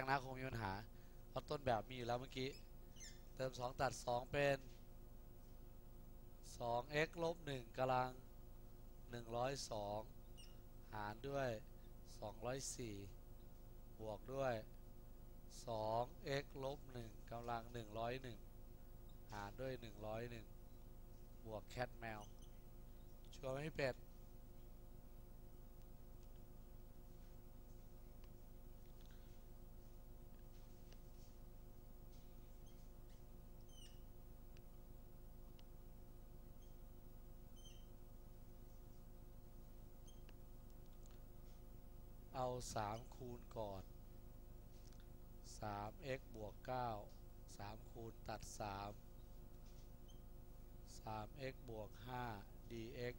กนะคงมีปัญหาเพราะต้นแบบมีอยู่แล้วเมื่อกี้ เติม 2 ตัด 2 เป็น 2x ลบ1กำลัง 102 หารด้วย 204 บวกด้วย 2x ลบ1กำลัง 101 หารด้วย 101 บวกแคทแมวชัวร์ไม่เป็ด 3 คูณก่อน 3x บวก 9 3 คูณตัด 3 3x บวก 5 dx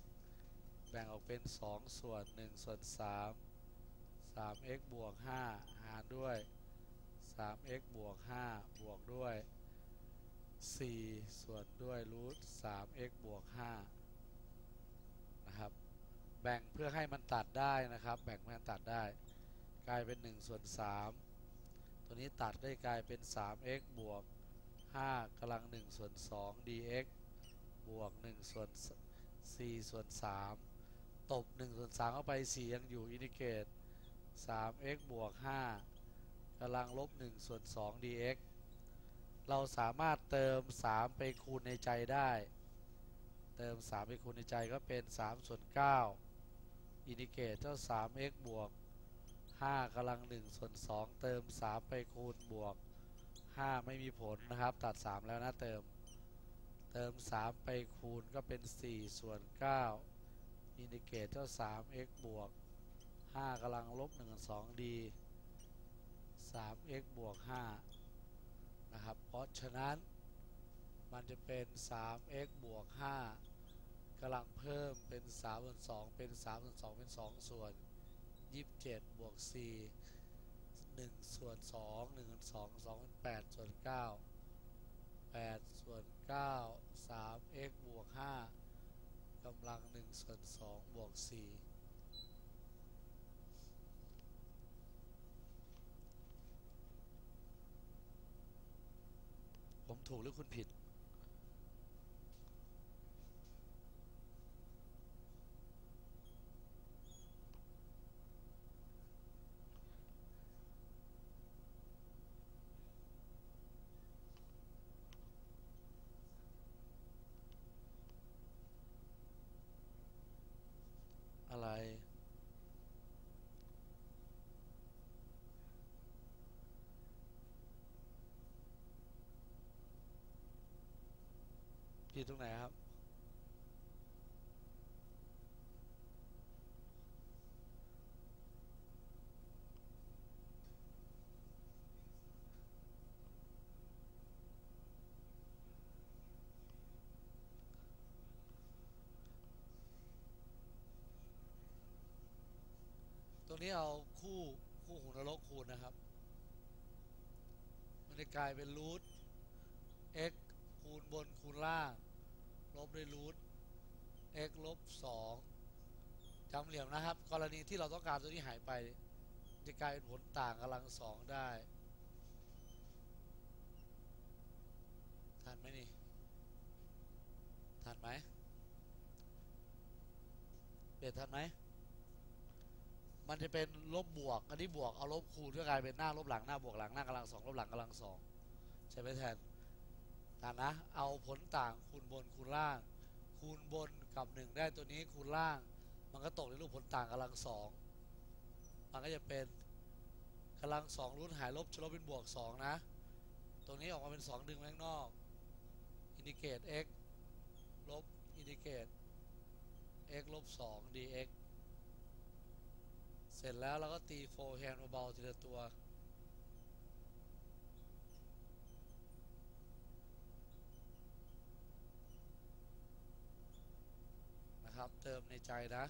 แบ่งออกเป็น 2 ส่วน 1 ส่วน 3 3x บวก 5 หารด้วย 3x บวก 5 บวกด้วย 4 ส่วนด้วยรูท 3x บวก 5 นะครับ แบ่งเพื่อให้มันตัดได้นะครับ แบ่งเพื่อให้ตัดได้ กลายเป็น1ส่วน3ตัวนี้ตัดก็จะกลายเป็น 3x บวก5กำลัง1ส่วน2 dx บวก1ส่วน4ส่วน3ตบ1ส่วน3เข้าไป 4 ยังอยู่อินทิเกรต 3x บวก5กำลังลบ1ส่วน2 dx เราสามารถเติม 3 ไปคูณในใจได้ เติม 3 ไปคูณในใจก็เป็น 3 ส่วน 9 อินทิเกรตเท่า 3x บวก5 กำลัง1ส่วน2เติม 3 ไปคูณบวก 5 ไม่มีผลนะครับ ตัด 3 แล้วนะเติม เติม 3 ไปคูณก็เป็น 4 ส่วน 9 อินทิเกรตเท่า 3x บวก 5กำลังลบ1 2 d 3x บวก 5 นะครับ เพราะฉะนั้นมันจะเป็น 3x บวก 5กำลังเพิ่มเป็น3ส่วน2เป็น3ส่วน2เป็น 2 ส่วน 27บวก4 1ส่วน2 1ส่วน2 2เป็น8ส่วน9 8ส่วน9 3x บวก5กำลัง1ส่วน2บวก4ผมถูกหรือคุณผิด ผิดตรงไหนครับ ตรงนี้เอาคู่คู่หูนรกคูณนะครับ มันจะกลายเป็นรูท x คูณบนคูณล่าง ลบด้วยรูท x ลบ2จำเหลี่ยมนะครับ กรณีที่เราต้องการตัวนี้หายไป จะกลายเป็นผลต่างกำลังสองได้ทันไหมนี่ทันไหมเปลี่ยนทันไหมมันจะเป็นลบบวก อันนี้บวกเอาลบคูณก็กลายเป็นหน้าลบหลังหน้าบวกหลังหน้ากำลังสองลบหลังกำลังสองใช่ไหมแทน ต่างนะ เอาผลต่างคูณบนคูณล่าง คูณบนกับหนึ่งได้ตัวนี้คูณล่าง มันก็ตกในรูปผลต่างกำลังสองมันก็จะเป็นกำลังสองรูทหายลบจะลบเป็นบวกสองนะ ตรงนี้ออกมาเป็นสองดึงไว้ข้างนอกอินดิเกต x ลบอินดิเกต x ลบสอง dx เสร็จแล้วเราก็ตีโฟร์แฮนด์เบาๆทีละตัว นะครับ เติมในใจนะ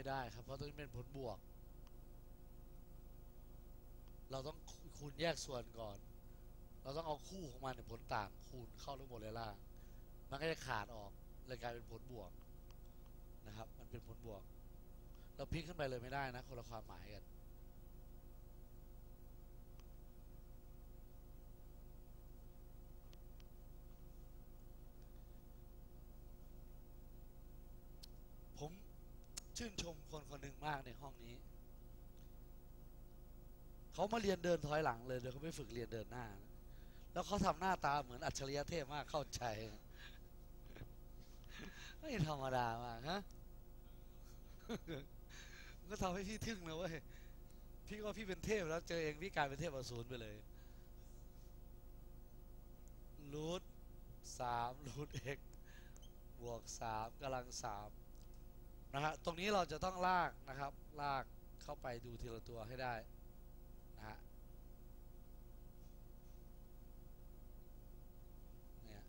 ไม่ได้ครับ เพราะตัวนี้เป็นผลบวก เราต้องคูณแยกส่วนก่อน เราต้องเอาคู่ของมันในยผลต่างคูณเข้าทั้งหมดเลยล่างมันก็จะขาดออกเลยกลายเป็นผลบวกนะครับ มันเป็นผลบวก เราพลิกขึ้นไปเลยไม่ได้นะคนละความหมายกัน ชื่นชมคนคนหนึ่งมากในห้องนี้ เขามาเรียนเดินถอยหลังเลยเดี๋ยวเขาไม่ฝึกเรียนเดินหน้า แล้วเขาทำหน้าตาเหมือนอัจฉริยะเทพมากเข้าใจ ไม่ธรรมดามากฮะก็ทำให้พี่ทึ่งนะเว้ยพี่ว่าพี่เป็นเทพแล้วเจอเองพี่กลายเป็นเทพอสูรไปเลยรูทสามรูทเอ็กบวกสามกำลังสาม นะฮะตรงนี้เราจะต้องลากนะครับลากเข้าไปดูทีละตัวให้ได้นะฮะเนี่ย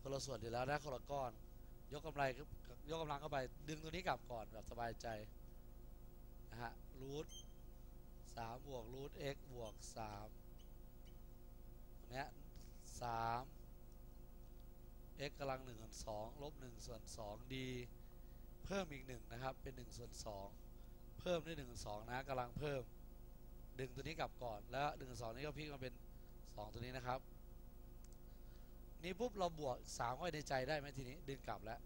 คนละส่วนเดี๋ยวแล้วนะคนละก้อน ยกกำไรยกกำลังเข้าไป ดึงตัวนี้กลับก่อนแบบสบายใจนะฮะรูทสามบวกรูทเอ็กบวกสามตรงเนี้ยสาม x กำลังหนึ่งส่วนสองลบหนึ่งส่วนสองดีเพิ่มอีกหนึ่งนะครับเป็นหนึ่งส่วนสองเพิ่มด้วยหนึ่งส่วนสองนะกำลังเพิ่มดึงตัวนี้กลับก่อนแล้วหนึ่งส่วนสองนี้ก็พลิกมาเป็นสองตัวนี้นะครับ นี่ปุ๊บเราบวกสามเข้าไปในใจได้ไหมทีนี้ดึงกลับแล้ว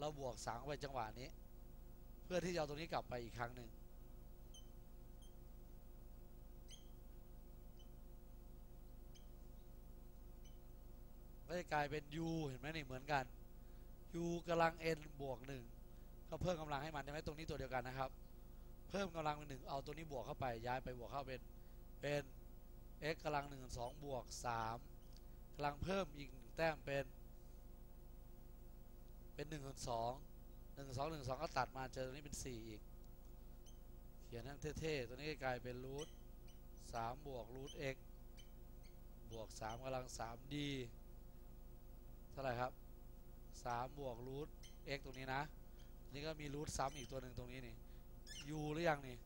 เราบวกสามเข้าไปจังหวะนี้ เพื่อที่จะเอาตรงนี้กลับไปอีกครั้งหนึ่ง ก็จะกลายเป็น u เห็นไหมนี่เหมือนกัน u กำลัง n บวกหนึ่งก็เพิ่มกำลังให้มันใช่ไหมตรงนี้ตัวเดียวกันนะครับ เพิ่มกำลังเป็นหนึ่งเอาตัวนี้บวกเข้าไปย้ายไปบวกเข้าเป็นเป็น x กำลังหนึ่งสองบวกสามกำลังเพิ่มอีกหนึ่งแต้มเป็นเป็นหนึ่งส่วนสองหนึ่งสองหนึ่งสองก็ตัดมาเจอตัวนี้เป็นสี่อีก เขียนให้เท่ๆตัวนี้กลายเป็นรูทสามบวกรูท x บวกสามกำลังสาม d เท่าไหร่ครับสามบวกรูท x ตรงนี้นะ นี่ก็มีรูทซ้ำอีกตัวหนึ่งตรงนี้นี่ u หรือยังนี่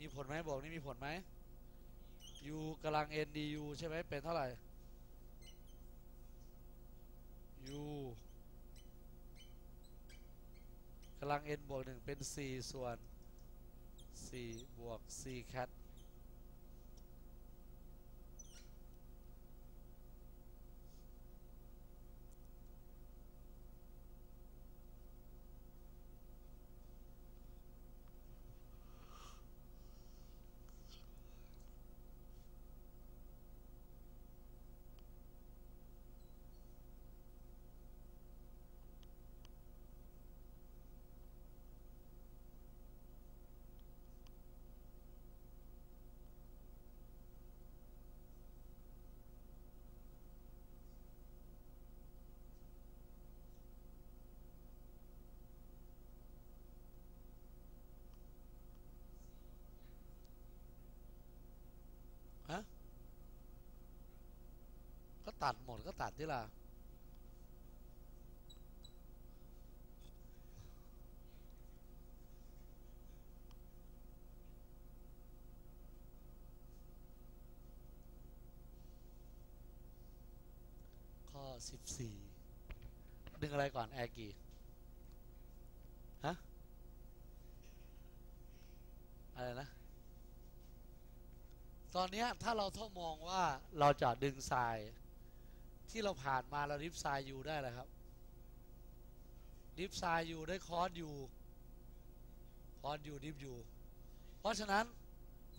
มีผลไหมบอกนี่มีผลไหม u กำลัง n du ใช่ไหมเป็นเท่าไหร่ u กำลัง n บวกหนึ่งเป็น 4 ส่วน 4 บวก 4 แคท ตัดหมดก็ตัดที่ล่ะข้อสิบสี่ดึงอะไรก่อน แอร์กี่ฮะ อะไรนะ ตอนนี้ถ้าเราท่องมองว่าเราจะดึงทราย ที่เราผ่านมาเราดิฟทรายอยู่ได้เลยครับดิฟทรายอยู่ได้คอร์สอยู่คอร์สอยู่ดิฟอยู่เพราะฉะนั้น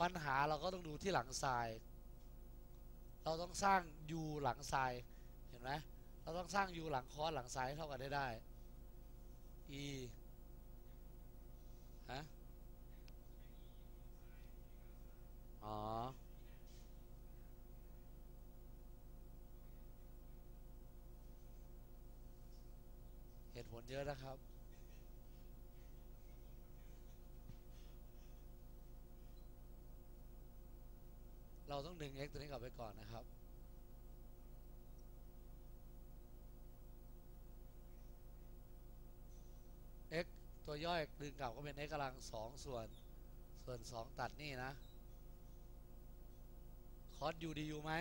ปัญหาเราก็ต้องดูที่หลังทราย เราต้องสร้างยูหลังทรายเห็นไหมเราต้องสร้างยูหลังคอร์สหลังทรายเท่ากันได้ได้ e ฮะอ๋อ หตุผลเยอะนะครับ เราต้องดึง x ตัวนี้กลับไปก่อนนะครับ x ตัวย่อยดึงกลับก็เป็น x กำลังสองส่วนส่วน 2 ตัดนี่นะคอสยูดียู่ไหม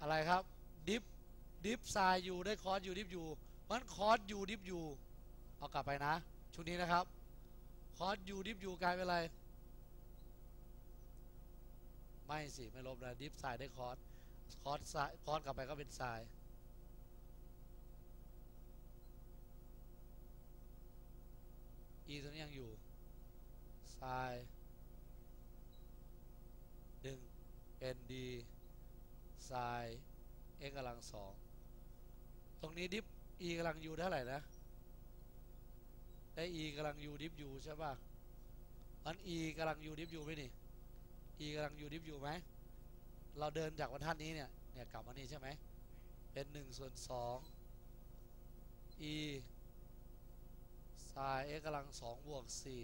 อะไรครับ ดิฟ ดิฟไซยูได้คอส u ดิฟ u เพราะฉะนั้นคอส u ดิฟ u เอากลับไปนะชุดนี้นะครับคอส u ดิฟ u กลายเป็นอะไร ไม่สิไม่ลบนะดิฟไซได้คอสคอสไซคอสกลับไปก็เป็นไซ e ตัวนี้ยังอยู่ไซดึงเป็น d ไซ x กำลังสอง ตรงนี้ดิฟ e กำลัง u เท่าไหร่นะได้ e กำลัง u ดิฟ u ใช่ป่ะมัน e กำลัง u ดิฟ u ไหมนี่ e กำลัง u ดิฟ u ไหมเราเดินจากบรรทัดนี้เนี่ยเนี่ยกลับมานี่ใช่ไหมเป็นหนึ่งส่วนสอง e ไซ x กำลังสองบวกสี่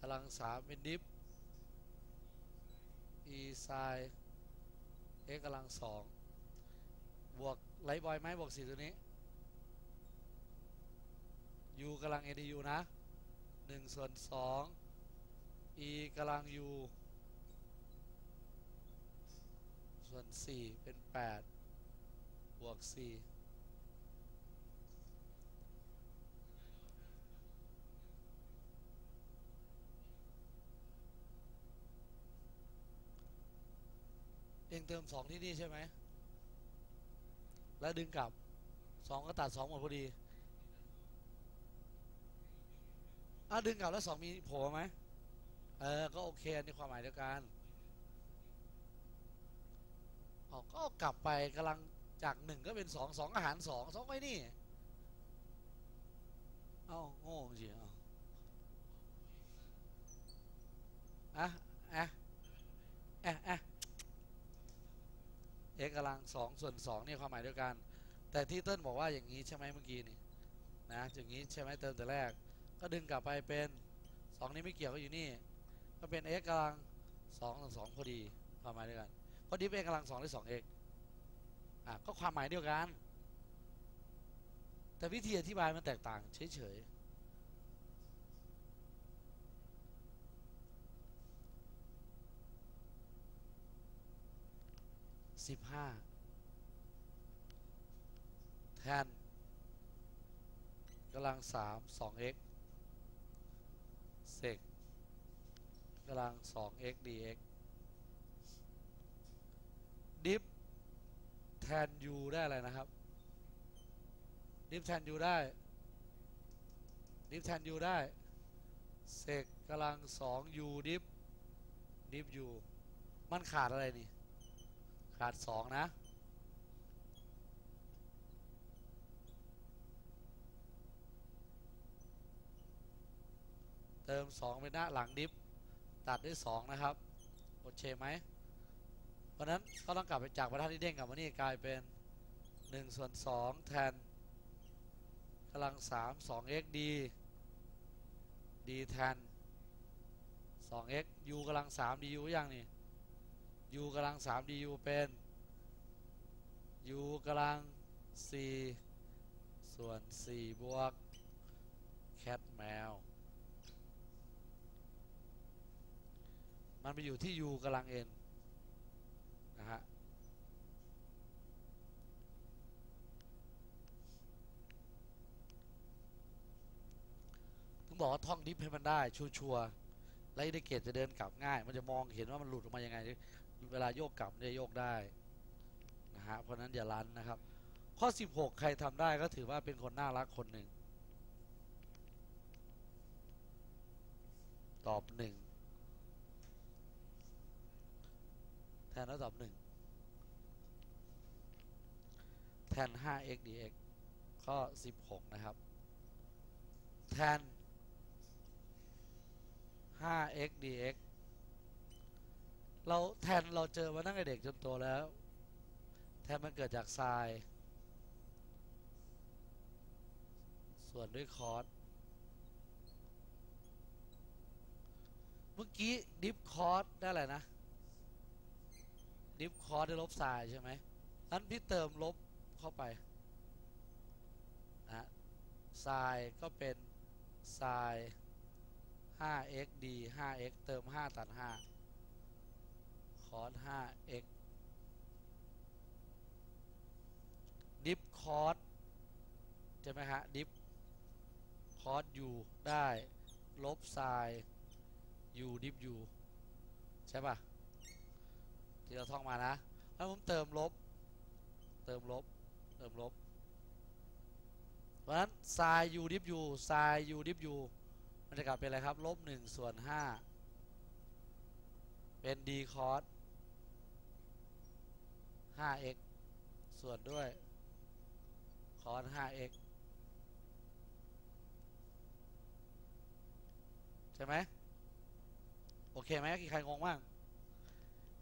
กำลังสามเป็นดิฟ e ไซ x กำลังสอง บวกไลท์บอยไหมบวกสี่ตัวนี้ u กำลัง edu นะหนึ่งส่วนสอง e กำลัง u ส่วนสี่เป็นแปดบวกสี่เองเติมสองที่นี่ใช่ไหม แล้วดึงกลับสองก็ตัดสองหมดพอดีอะดึงกลับแล้วสองมีโผล่ไหมเออ ก็โอเคอันนี้ความหมายเดียวกันออกก็กลับไปกำลังจากหนึ่งก็เป็นสองสองอาหารสองสองไว้นี่ เอ้าโง่จริงอะอะอะอะ x กำลังสองส่วนสองนี่ความหมายเดียวกัน แต่ที่เติ้ลบอกว่าอย่างนี้ใช่ไหมเมื่อกี้นี่นะอย่างนี้ใช่ไหมเติมแต่แรก ก็ดึงกลับไปเป็นสองนี้ไม่เกี่ยวก็อยู่นี่ ก็เป็น x กำลังสองสองพอดีความหมายเดียวกันเพราะดิฟ x กำลังสองได้สอง x อะก็ความหมายเดียวกัน แต่วิธีอธิบายมันแตกต่างเฉยๆ สิบห้าแทนกำลังสามสอง x เซกกำลังสอง x dx ดิฟแทน u ได้อะไรนะครับ ดิฟแทน u ได้ ดิฟแทน u ได้เซกกำลังสอง u ดิฟดิฟ u มันขาดอะไรนี่ ขาดสองนะ เติม2เป็นหน้าหลังดิฟตัดด้วย2นะครับโอเคไหมเพราะนั้นก็ต้องกลับไปจากบรรทัดที่เด้งกลับมานี่กลายเป็น1ส่วน2แทนกำลัง3 2x d d แทน 2x u กำลัง3 du ยังนี่ u กำลัง3 du เป็น u กำลัง4ส่วน4บวก cat แมว มันไปอยู่ที่ u กำลัง n นะฮะถึงบอกว่าท่องดิฟให้มันได้ ชัวร์ๆแล้วอินดิเกตจะเดินกลับง่าย มันจะมองเห็นว่ามันหลุดออกมายังไง เวลาโยกกลับเนี่ยโยกได้นะฮะเพราะนั้นอย่าลันนะครับ ข้อ 16 ใครทำได้ก็ถือว่าเป็นคนน่ารักคนหนึ่งตอบหนึ่งแทนแล้วตอบหนึ่งแทน 5x dx ข้อ 16 นะครับ แทน 5x dx เราแทนเราเจอมาตั้งแต่เด็กจนโตแล้ว แทนมันเกิดจากไซน์ส่วนด้วยคอร์สเมื่อกี้ดิฟคอร์สได้อะไรนะ ดิฟคอร์สได้ลบไซน์ใช่ไหมนั้นพี่เติมลบเข้าไปนะไซน์ก็เป็นไซน์ 5x d 5x เติม 5 ตัด 5 ส 5x ดิฟคอสใช่ไหมฮะ ดิฟคอส u ได้ ลบไซน์ u ดิฟ u ใช่ป่ะ ที่เราท่องมานะ แล้วผมเติมลบ เติมลบ เติมลบ เพราะฉะนั้นไซน์ u ดิฟ u ไซน์ u ดิฟ u มันจะกลับเป็นอะไรครับ ลบหนึ่งส่วนห้าเป็น d cos 5x ส่วนด้วย cos 5x ใช่ไหมโอเคไหมกี่ใครงงบ้าง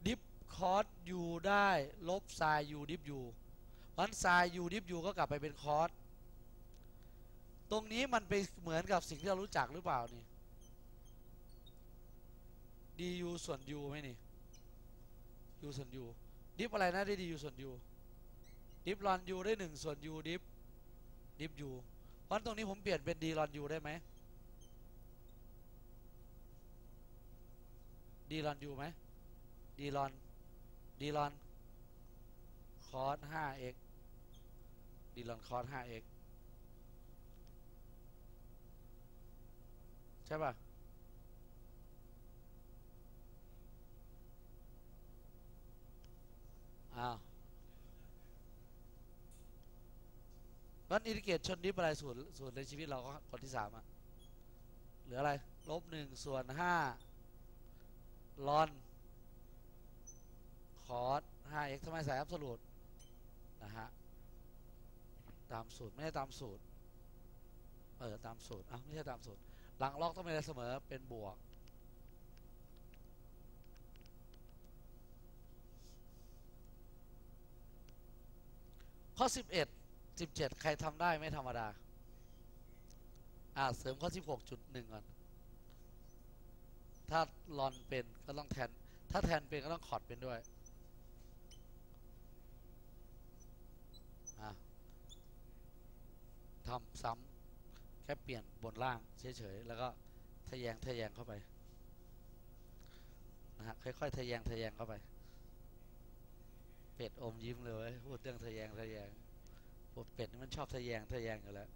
ดิฟ cos u ได้ลบ sin u ดิฟ u เพราะฉะนั้น sin u ดิฟ u ก็กลับไปเป็น cos ตรงนี้มันไปเหมือนกับสิ่งที่เรารู้จักหรือเปล่านี่ du ส่วน u ไหมนี่ u ส่วน u ดิฟอะไรนะได้ดีอยู่ส่วนยูดิฟรอนยูได้หนึ่งส่วนยูดิฟดิฟยูเพราะตรงนี้ผมเปลี่ยนเป็นดีรอนยูได้ไหมดีรอนยูไหมดีรอนดีรอนคอสห้าเอ็กดีรอนคอสห้าเอ็กใช่ป่ะ อ้าววันอินทิเกตชนดิฟอะไรส่วนส่วนในชีวิตเราก็คนที่สามอะเหลืออะไร ลบหนึ่งส่วนห้าลอน คอส 5x ทำไมใส่ a b s o l u t e นะฮะ ตามสูตร ไม่ใช่ตามสูตร เออ ตามสูตรอะไม่ใช่ตามสูตร หลังล็อกต้องเป็นเสมอเป็นบวก ข้อ 11 17 ใครทำได้ไม่ธรรมดา อ่าเสริมข้อ 16.1 ก่อน ถ้าลอนเป็นก็ต้องแทน ถ้าแทนเป็นก็ต้องคอร์ดเป็นด้วยทำซ้ำแค่เปลี่ยนบนล่างเฉยๆแล้วก็ทะแยงทะแยงเข้าไปนะฮะค่อยๆทะแยงทะแยงเข้าไป เป็ดอมยิ้มเลยพูดเรื่องทะแยงทะแยงพวกเป็ดนี่มันชอบทะแยงทะแยงอยู่แล้ว